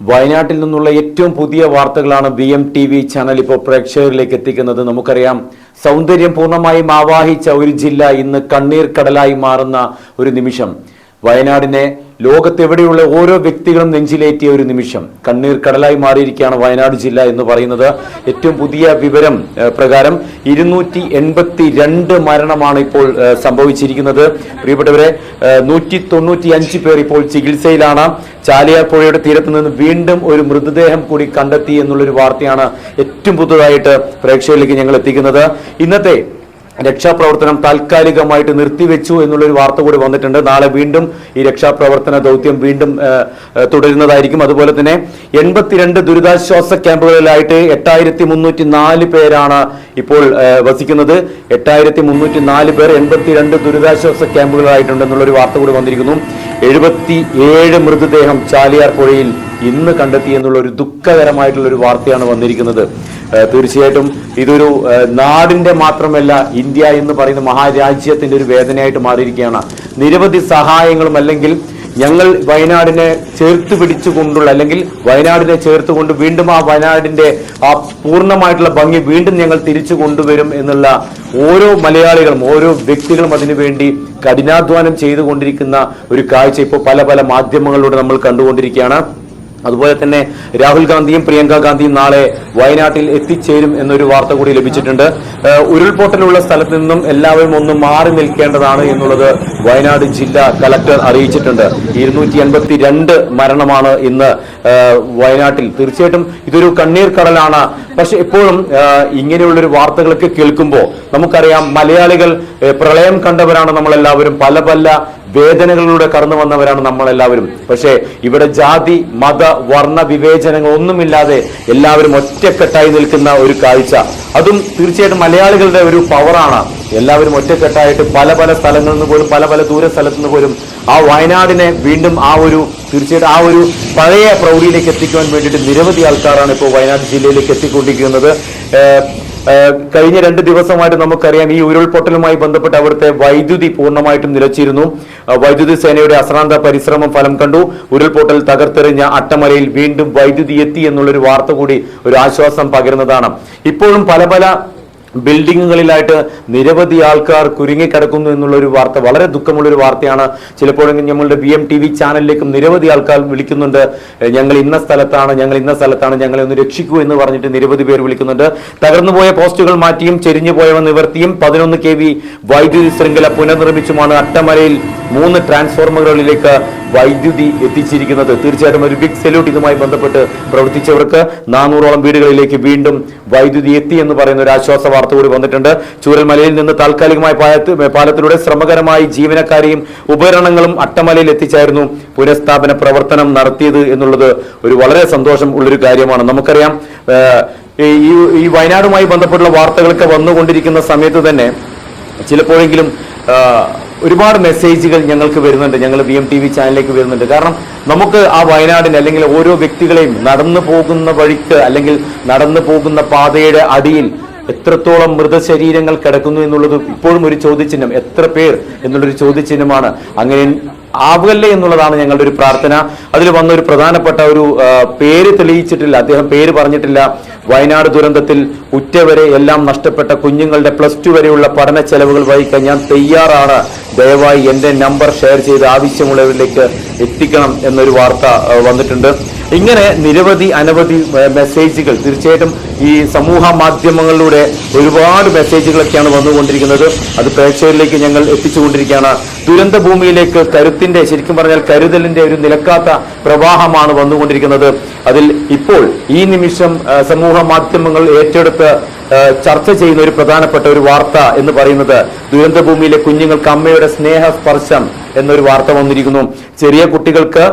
വയനാട്ടിൽ നിന്നുള്ള ഏറ്റവും പുതിയ വാർത്തകളാണ് V M T V channel ഇപ്പോൾ പ്രേക്ഷകരിലേക്ക് എത്തിക്കുന്നത്. നമുക്കറിയാം സൗന്ദര്യം പൂർണമായും ആവാഹിച്ച ഒരു ജില്ല ഇന്ന് കണ്ണീർ കടലായി മാറുന്ന ഒരു നിമിഷം. വയനാടിനെ ലോകത്തെവിടെയുള്ള ഓരോ വ്യക്തികളും നെഞ്ചിലേറ്റിയ ഒരു നിമിഷം. കണ്ണീർ കടലായി മാറിയിരിക്കുകയാണ് വയനാട് ജില്ല എന്ന് പറയുന്നത്. ഏറ്റവും പുതിയ വിവരം പ്രകാരം ഇരുന്നൂറ്റി എൺപത്തി രണ്ട് മരണമാണ് ഇപ്പോൾ സംഭവിച്ചിരിക്കുന്നത്. പ്രിയപ്പെട്ടവരെ നൂറ്റി തൊണ്ണൂറ്റി അഞ്ച് പേർ ഇപ്പോൾ ചികിത്സയിലാണ്. ചാലിയാർ പുഴയുടെ തീരത്ത് നിന്ന് വീണ്ടും ഒരു മൃതദേഹം കൂടി കണ്ടെത്തി എന്നുള്ളൊരു വാർത്തയാണ് ഏറ്റവും പുതുതായിട്ട് പ്രേക്ഷകരിലേക്ക് ഞങ്ങൾ എത്തിക്കുന്നത്. ഇന്നത്തെ രക്ഷാപ്രവർത്തനം താൽക്കാലികമായിട്ട് നിർത്തിവെച്ചു എന്നുള്ളൊരു വാർത്ത കൂടി വന്നിട്ടുണ്ട്. നാളെ വീണ്ടും ഈ രക്ഷാപ്രവർത്തന ദൗത്യം വീണ്ടും തുടരുന്നതായിരിക്കും. അതുപോലെ തന്നെ എൺപത്തിരണ്ട് ദുരിതാശ്വാസ ക്യാമ്പുകളിലായിട്ട് എട്ടായിരത്തി മുന്നൂറ്റി നാല് പേരാണ് ഇപ്പോൾ വസിക്കുന്നത്. എട്ടായിരത്തി മുന്നൂറ്റി നാല് പേർ എൺപത്തിരണ്ട് ദുരിതാശ്വാസ ക്യാമ്പുകളായിട്ടുണ്ട് എന്നുള്ളൊരു വാർത്ത കൂടി വന്നിരിക്കുന്നു. എഴുപത്തി ഏഴ് മൃതദേഹം ചാലിയാർ പുഴയിൽ ഇന്ന് കണ്ടെത്തി എന്നുള്ള ഒരു ദുഃഖകരമായിട്ടുള്ള ഒരു വാർത്തയാണ് വന്നിരിക്കുന്നത്. തീർച്ചയായിട്ടും ഇതൊരു നാടിന്റെ മാത്രമല്ല ഇന്ത്യ എന്ന് പറയുന്ന മഹാരാജ്യത്തിന്റെ ഒരു വേദനയായിട്ട് മാറിയിരിക്കുകയാണ്. നിരവധി സഹായങ്ങളും അല്ലെങ്കിൽ ഞങ്ങൾ വയനാടിനെ ചേർത്ത് പിടിച്ചുകൊണ്ടുള്ള അല്ലെങ്കിൽ വയനാടിനെ ചേർത്തുകൊണ്ട് വീണ്ടും ആ വയനാടിന്റെ ആ പൂർണമായിട്ടുള്ള ഭംഗി വീണ്ടും ഞങ്ങൾ തിരിച്ചു കൊണ്ടുവരും എന്നുള്ള ഓരോ മലയാളികളും ഓരോ വ്യക്തികളും അതിനുവേണ്ടി കഠിനാധ്വാനം ചെയ്തുകൊണ്ടിരിക്കുന്ന ഒരു കാഴ്ച ഇപ്പോൾ പല പല മാധ്യമങ്ങളിലൂടെ നമ്മൾ കണ്ടുകൊണ്ടിരിക്കുകയാണ്. അതുപോലെ തന്നെ രാഹുൽ ഗാന്ധിയും പ്രിയങ്ക ഗാന്ധിയും നാളെ വയനാട്ടിൽ എത്തിച്ചേരും എന്നൊരു വാർത്ത കൂടി ലഭിച്ചിട്ടുണ്ട്. ഉരുൾപൊട്ടലുള്ള സ്ഥലത്ത് നിന്നും എല്ലാവരും ഒന്ന് മാറി നിൽക്കേണ്ടതാണ് എന്നുള്ളത് വയനാട് ജില്ലാ കലക്ടർ അറിയിച്ചിട്ടുണ്ട്. ഇരുന്നൂറ്റി എൺപത്തി രണ്ട് മരണമാണ് ഇന്ന് വയനാട്ടിൽ. തീർച്ചയായിട്ടും ഇതൊരു കണ്ണീർ കടലാണ്. പക്ഷെ എപ്പോഴും ഇങ്ങനെയുള്ളൊരു വാർത്തകളൊക്കെ കേൾക്കുമ്പോൾ നമുക്കറിയാം മലയാളികൾ പ്രളയം കണ്ടവരാണ് നമ്മളെല്ലാവരും. പല പല വേദനകളിലൂടെ കടന്നു വന്നവരാണ് നമ്മളെല്ലാവരും. പക്ഷേ ഇവിടെ ജാതി മത വർണ വിവേചനങ്ങൾ ഒന്നുമില്ലാതെ എല്ലാവരും ഒറ്റക്കെട്ടായി നിൽക്കുന്ന ഒരു കാഴ്ച. അതും തീർച്ചയായിട്ടും മലയാളികളുടെ ഒരു പവറാണ്. എല്ലാവരും ഒറ്റക്കെട്ടായിട്ട് പല പല സ്ഥലങ്ങളിൽ നിന്ന് പോലും പല പല ദൂര സ്ഥലത്തു നിന്ന് പോലും ആ വയനാടിനെ വീണ്ടും ആ ഒരു തീർച്ചയായിട്ടും ആ ഒരു പഴയ പ്രൗഢിയിലേക്ക് എത്തിക്കുവാൻ വേണ്ടിയിട്ട് നിരവധി ആൾക്കാരാണ് ഇപ്പോൾ വയനാട് ജില്ലയിലേക്ക് എത്തിക്കൊണ്ടിരിക്കുന്നത്. കഴിഞ്ഞ രണ്ട് ദിവസമായിട്ട് നമുക്കറിയാം ഈ ഉരുൾപൊട്ടലുമായി ബന്ധപ്പെട്ട് അവിടുത്തെ വൈദ്യുതി പൂർണമായിട്ടും നിലച്ചിരുന്നു. വൈദ്യുതി സേനയുടെ അശ്രാന്ത പരിശ്രമം ഫലം കണ്ടു. ഉരുൾപൊട്ടൽ തകർത്തെറിഞ്ഞ അട്ടമലയിൽ വീണ്ടും വൈദ്യുതി എത്തി എന്നുള്ളൊരു വാർത്ത കൂടി ഒരു ആശ്വാസം പകരുന്നതാണ്. ഇപ്പോഴും പല പല ബിൽഡിങ്ങുകളിലായിട്ട് നിരവധി ആൾക്കാർ കുരുങ്ങിക്കിടക്കുന്നു എന്നുള്ള ഒരു വാർത്ത വളരെ ദുഃഖമുള്ള ഒരു വാർത്തയാണ്. ചിലപ്പോഴെങ്കിലും ഞങ്ങളുടെ ബി എം ടി വി ചാനലിലേക്കും നിരവധി ആൾക്കാർ വിളിക്കുന്നുണ്ട്. ഞങ്ങൾ ഇന്ന സ്ഥലത്താണ് ഞങ്ങൾ ഇന്ന സ്ഥലത്താണ് ഞങ്ങളെ ഒന്ന് രക്ഷിക്കൂ എന്ന് പറഞ്ഞിട്ട് നിരവധി പേർ വിളിക്കുന്നുണ്ട്. തകർന്നുപോയ പോസ്റ്റുകൾ മാറ്റിയും ചെരിഞ്ഞു പോയവ നിവർത്തിയും പതിനൊന്ന് കെ വി വൈദ്യുതി ശൃംഖല പുനർനിർമ്മിച്ചുമാണ് അട്ടമലയിൽ മൂന്ന് ട്രാൻസ്ഫോർമറുകളിലേക്ക് വൈദ്യുതി എത്തിച്ചിരിക്കുന്നത്. തീർച്ചയായിട്ടും ഒരു ബിഗ് സല്യൂട്ട് ഇതുമായി ബന്ധപ്പെട്ട് പ്രവർത്തിച്ചവർക്ക് നാനൂറോളം വീടുകളിലേക്ക് വീണ്ടും വൈദ്യുതി എത്തി എന്ന് പറയുന്ന ഒരു ആശ്വാസ വാർത്ത കൂടി വന്നിട്ടുണ്ട്. ചൂരൽമലയിൽ നിന്ന് താൽക്കാലികമായ പാലത്ത് പാലത്തിലൂടെ ശ്രമകരമായി ജീവനക്കാരെയും ഉപകരണങ്ങളും അട്ടമലയിൽ എത്തിച്ചായിരുന്നു പുനഃസ്ഥാപന പ്രവർത്തനം നടത്തിയത് എന്നുള്ളത് ഒരു വളരെ സന്തോഷം ഉള്ളൊരു കാര്യമാണ്. നമുക്കറിയാം ഈ ഈ വയനാടുമായി ബന്ധപ്പെട്ടുള്ള വാർത്തകളൊക്കെ വന്നുകൊണ്ടിരിക്കുന്ന സമയത്ത് തന്നെ ചിലപ്പോഴെങ്കിലും ഒരുപാട് മെസ്സേജുകൾ ഞങ്ങൾക്ക് വരുന്നുണ്ട്. ഞങ്ങൾ വി എം ടി വി ചാനലിലേക്ക് വരുന്നുണ്ട്. കാരണം നമുക്ക് ആ വയനാടിന് അല്ലെങ്കിൽ ഓരോ വ്യക്തികളെയും നടന്നു പോകുന്ന വഴിക്ക് അല്ലെങ്കിൽ നടന്നു പോകുന്ന പാതയുടെ അടിയിൽ എത്രത്തോളം മൃതശരീരങ്ങൾ കിടക്കുന്നു എന്നുള്ളത് ഇപ്പോഴും ഒരു ചോദ്യചിഹ്നം. എത്ര പേർ എന്നുള്ളൊരു ചോദ്യചിഹ്നമാണ്. അങ്ങനെ ആവുകല്ലേ എന്നുള്ളതാണ് ഞങ്ങളുടെ ഒരു പ്രാർത്ഥന. അതിൽ വന്ന ഒരു പ്രധാനപ്പെട്ട ഒരു പേര് തെളിയിച്ചിട്ടില്ല. അദ്ദേഹം പേര് പറഞ്ഞിട്ടില്ല. വയനാട് ദുരന്തത്തിൽ ഉറ്റവരെ എല്ലാം നഷ്ടപ്പെട്ട കുഞ്ഞുങ്ങളുടെ പ്ലസ് ടു വരെയുള്ള പഠന ചെലവുകൾ വഹിക്കാൻ ഞാൻ തയ്യാറാണ്. ദയവായി എന്റെ നമ്പർ ഷെയർ ചെയ്ത് ആവശ്യമുള്ളവരിലേക്ക് എത്തിക്കണം എന്നൊരു വാർത്ത വന്നിട്ടുണ്ട്. ഇങ്ങനെ നിരവധി അനവധി മെസ്സേജുകൾ തീർച്ചയായിട്ടും ഈ സമൂഹ മാധ്യമങ്ങളിലൂടെ ഒരുപാട് മെസ്സേജുകളൊക്കെയാണ് വന്നുകൊണ്ടിരിക്കുന്നത്. അത് പ്രേക്ഷകരിലേക്ക് ഞങ്ങൾ എത്തിച്ചുകൊണ്ടിരിക്കുകയാണ്. ദുരന്ത ഭൂമിയിലേക്ക് കരുത്തിന്റെ ശരിക്കും പറഞ്ഞാൽ കരുതലിന്റെ ഒരു നിലക്കാത്ത പ്രവാഹമാണ് വന്നുകൊണ്ടിരിക്കുന്നത്. അതിൽ ഇപ്പോൾ ഈ നിമിഷം സമൂഹ മാധ്യമങ്ങൾ ഏറ്റെടുത്ത് ചർച്ച ചെയ്യുന്ന ഒരു പ്രധാനപ്പെട്ട ഒരു വാർത്ത എന്ന് പറയുന്നത് ദുരന്ത ഭൂമിയിലെ കുഞ്ഞുങ്ങൾക്ക് അമ്മയുടെ സ്നേഹസ്പർശം എന്നൊരു വാർത്ത വന്നിരിക്കുന്നു. ചെറിയ കുട്ടികൾക്ക്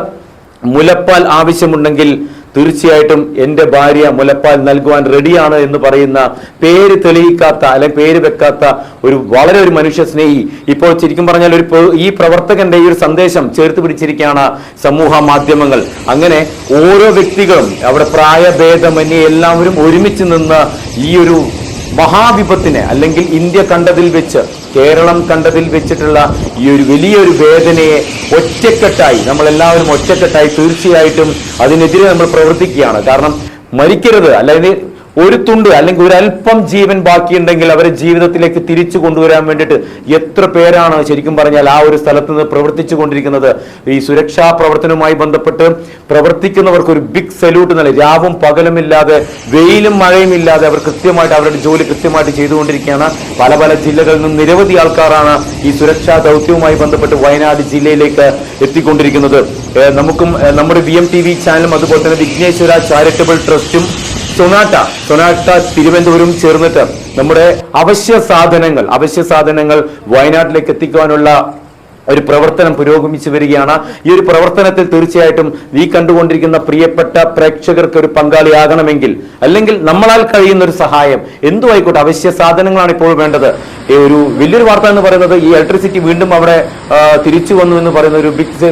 മുലപ്പാൽ ആവശ്യമുണ്ടെങ്കിൽ തീർച്ചയായിട്ടും എന്റെ ഭാര്യ മുലപ്പാൽ നൽകുവാൻ റെഡിയാണ് എന്ന് പറയുന്ന പേര് തെളിയിക്കാത്ത അല്ലെങ്കിൽ പേര് വെക്കാത്ത ഒരു വളരെ ഒരു മനുഷ്യ സ്നേഹി. ഇപ്പോൾ ശരിക്കും പറഞ്ഞാൽ ഒരു ഈ പ്രവർത്തകന്റെ ഈ ഒരു സന്ദേശം ചേർത്ത് പിടിച്ചിരിക്കുകയാണ് സമൂഹ മാധ്യമങ്ങൾ. അങ്ങനെ ഓരോ വ്യക്തികളും അവിടെ പ്രായഭേദമന്യേ എല്ലാവരും ഒരുമിച്ച് നിന്ന് ഈ ഒരു മഹാവിപത്തിനെ അല്ലെങ്കിൽ ഇന്ത്യ കണ്ടതിൽ വെച്ച് കേരളം കണ്ടതിൽ വെച്ചിട്ടുള്ള ഈ ഒരു വലിയൊരു വേദനയെ ഒറ്റക്കെട്ടായി നമ്മളെല്ലാവരും ഒറ്റക്കെട്ടായി തീർച്ചയായിട്ടും അതിനെതിരെ നമ്മൾ പ്രവർത്തിക്കുകയാണ്. കാരണം മരിക്കരുത് അല്ലെങ്കിൽ ഒരു തുണ്ട് അല്ലെങ്കിൽ ഒരു അല്പം ജീവൻ ബാക്കിയുണ്ടെങ്കിൽ അവരെ ജീവിതത്തിലേക്ക് തിരിച്ചു കൊണ്ടുവരാൻ വേണ്ടിയിട്ട് എത്ര പേരാണ് ശരിക്കും പറഞ്ഞാൽ ആ ഒരു സ്ഥലത്ത് നിന്ന് പ്രവർത്തിച്ചു കൊണ്ടിരിക്കുന്നത് ഈ സുരക്ഷാ പ്രവർത്തനവുമായി ബന്ധപ്പെട്ട് പ്രവർത്തിക്കുന്നവർക്ക് ഒരു ബിഗ് സല്യൂട്ട് നൽകി. രാവും പകലുമില്ലാതെ വെയിലും മഴയും ഇല്ലാതെ അവർ കൃത്യമായിട്ട് അവരുടെ ജോലി കൃത്യമായിട്ട് ചെയ്തുകൊണ്ടിരിക്കുകയാണ്. പല പല ജില്ലകളിൽ നിന്നും നിരവധി ആൾക്കാരാണ് ഈ സുരക്ഷാ ദൗത്യവുമായി ബന്ധപ്പെട്ട് വയനാട് ജില്ലയിലേക്ക് എത്തിക്കൊണ്ടിരിക്കുന്നത്. നമുക്കും നമ്മുടെ വി എം ടി വി ചാനലും അതുപോലെ തന്നെ വിഘ്നേശ്വര ചാരിറ്റബിൾ ട്രസ്റ്റും സൊനാട്ട സൊനാട്ട തിരുവനന്തപുരം ചേർന്നിട്ട് നമ്മുടെ അവശ്യ സാധനങ്ങൾ അവശ്യ സാധനങ്ങൾ വയനാട്ടിലേക്ക് എത്തിക്കുവാനുള്ള ഒരു പ്രവർത്തനം പുരോഗമിച്ചു വരികയാണ്. ഈ ഒരു പ്രവർത്തനത്തിൽ തീർച്ചയായിട്ടും ഈ കണ്ടുകൊണ്ടിരിക്കുന്ന പ്രിയപ്പെട്ട പ്രേക്ഷകർക്ക് ഒരു പങ്കാളിയാകണമെങ്കിൽ അല്ലെങ്കിൽ നമ്മളാൽ കഴിയുന്ന ഒരു സഹായം. എന്തു ആയിക്കോട്ടെ അവശ്യ സാധനങ്ങളാണ് ഇപ്പോൾ വേണ്ടത്. ഈ ഒരു വലിയൊരു വാർത്ത എന്ന് പറയുന്നത് ഈ ഇലക്ട്രിസിറ്റി വീണ്ടും അവിടെ തിരിച്ചു വന്നു എന്ന് പറയുന്ന ഒരു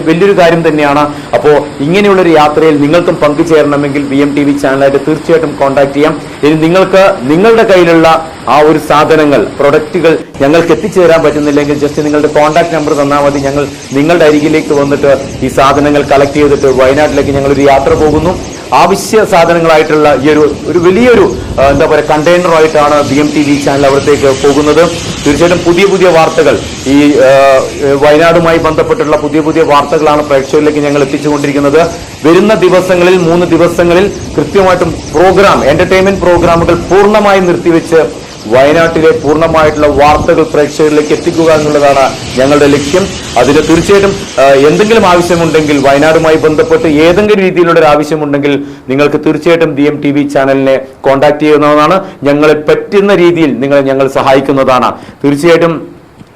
വലിയൊരു കാര്യം തന്നെയാണ്. അപ്പോൾ ഇങ്ങനെയുള്ള ഒരു യാത്രയിൽ നിങ്ങൾക്കും പങ്കുചേരണമെങ്കിൽ ബി എം ടി വി ചാനലായിട്ട് തീർച്ചയായിട്ടും കോൺടാക്ട് ചെയ്യാം. ഇനി നിങ്ങൾക്ക് നിങ്ങളുടെ കയ്യിലുള്ള ആ ഒരു സാധനങ്ങൾ പ്രൊഡക്റ്റുകൾ ഞങ്ങൾക്ക് എത്തിച്ചു തരാൻ പറ്റുന്നില്ലെങ്കിൽ ജസ്റ്റ് നിങ്ങളുടെ കോൺടാക്ട് നമ്പർ തന്നാൽ മതി. ഞങ്ങൾ നിങ്ങളുടെ അരികിലേക്ക് വന്നിട്ട് ഈ സാധനങ്ങൾ കളക്ട് ചെയ്തിട്ട് വയനാട്ടിലേക്ക് ഞങ്ങൾ ഒരു യാത്ര പോകുന്നു. ആവശ്യ സാധനങ്ങളായിട്ടുള്ള ഈ ഒരു ഒരു വലിയൊരു എന്താ പറയുക കണ്ടെയ്നറായിട്ടാണ് B M T V channel അവിടത്തേക്ക് പോകുന്നത്. തീർച്ചയായിട്ടും പുതിയ പുതിയ വാർത്തകൾ ഈ വയനാടുമായി ബന്ധപ്പെട്ടുള്ള പുതിയ പുതിയ വാർത്തകളാണ് പ്രേക്ഷകരിലേക്ക് ഞങ്ങൾ എത്തിച്ചുകൊണ്ടിരിക്കുന്നത്. വരുന്ന ദിവസങ്ങളിൽ മൂന്ന് ദിവസങ്ങളിൽ കൃത്യമായിട്ടും പ്രോഗ്രാം എന്റർടൈൻമെന്റ് പ്രോഗ്രാമുകൾ പൂർണമായും നിർത്തിവെച്ച് വയനാട്ടിലെ പൂർണമായിട്ടുള്ള വാർത്തകൾ പ്രേക്ഷകരിലേക്ക് എത്തിക്കുക എന്നുള്ളതാണ് ഞങ്ങളുടെ ലക്ഷ്യം. അതിന് തീർച്ചയായിട്ടും എന്തെങ്കിലും ആവശ്യമുണ്ടെങ്കിൽ വയനാടുമായി ബന്ധപ്പെട്ട് ഏതെങ്കിലും രീതിയിലുള്ള ഒരു ആവശ്യമുണ്ടെങ്കിൽ നിങ്ങൾക്ക് തീർച്ചയായിട്ടും ഡി എം ടി വി ചാനലിനെ കോൺടാക്ട് ചെയ്യുന്നതാണ്. ഞങ്ങളെ പറ്റുന്ന രീതിയിൽ നിങ്ങളെ ഞങ്ങൾ സഹായിക്കുന്നതാണ്. തീർച്ചയായിട്ടും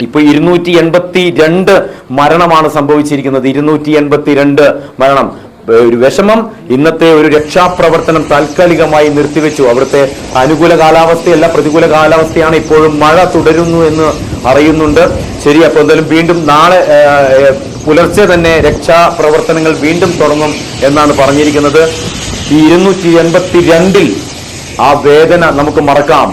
ഇപ്പൊ ഇരുന്നൂറ്റി എൺപത്തി രണ്ട് മരണമാണ് സംഭവിച്ചിരിക്കുന്നത്. ഇരുന്നൂറ്റി എൺപത്തി രണ്ട് മരണം. ഒരു വിഷമം ഇന്നത്തെ ഒരു രക്ഷാപ്രവർത്തനം താൽക്കാലികമായി നിർത്തിവെച്ചു. അവിടുത്തെ അനുകൂല കാലാവസ്ഥയല്ല പ്രതികൂല കാലാവസ്ഥയാണ് ഇപ്പോഴും മഴ തുടരുന്നു എന്ന് അറിയുന്നുണ്ട്. ശരി അപ്പോൾ എന്തായാലും വീണ്ടും നാളെ പുലർച്ചെ തന്നെ രക്ഷാപ്രവർത്തനങ്ങൾ വീണ്ടും തുടങ്ങും എന്നാണ് പറഞ്ഞിരിക്കുന്നത്. ഈ ഇരുന്നൂറ്റി എൺപത്തി രണ്ടിൽ ആ വേദന നമുക്ക് മറക്കാം.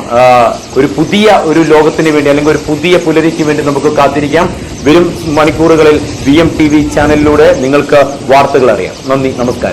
ഒരു പുതിയ ഒരു ലോകത്തിന് വേണ്ടി അല്ലെങ്കിൽ ഒരു പുതിയ പുലരിക്ക് വേണ്ടി നമുക്ക് കാത്തിരിക്കാം. വരും മണിക്കൂറുകളിൽ വി എം ടി വി ചാനലിലൂടെ നിങ്ങൾക്ക് വാർത്തകൾ അറിയാം. നന്ദി നമസ്കാരം.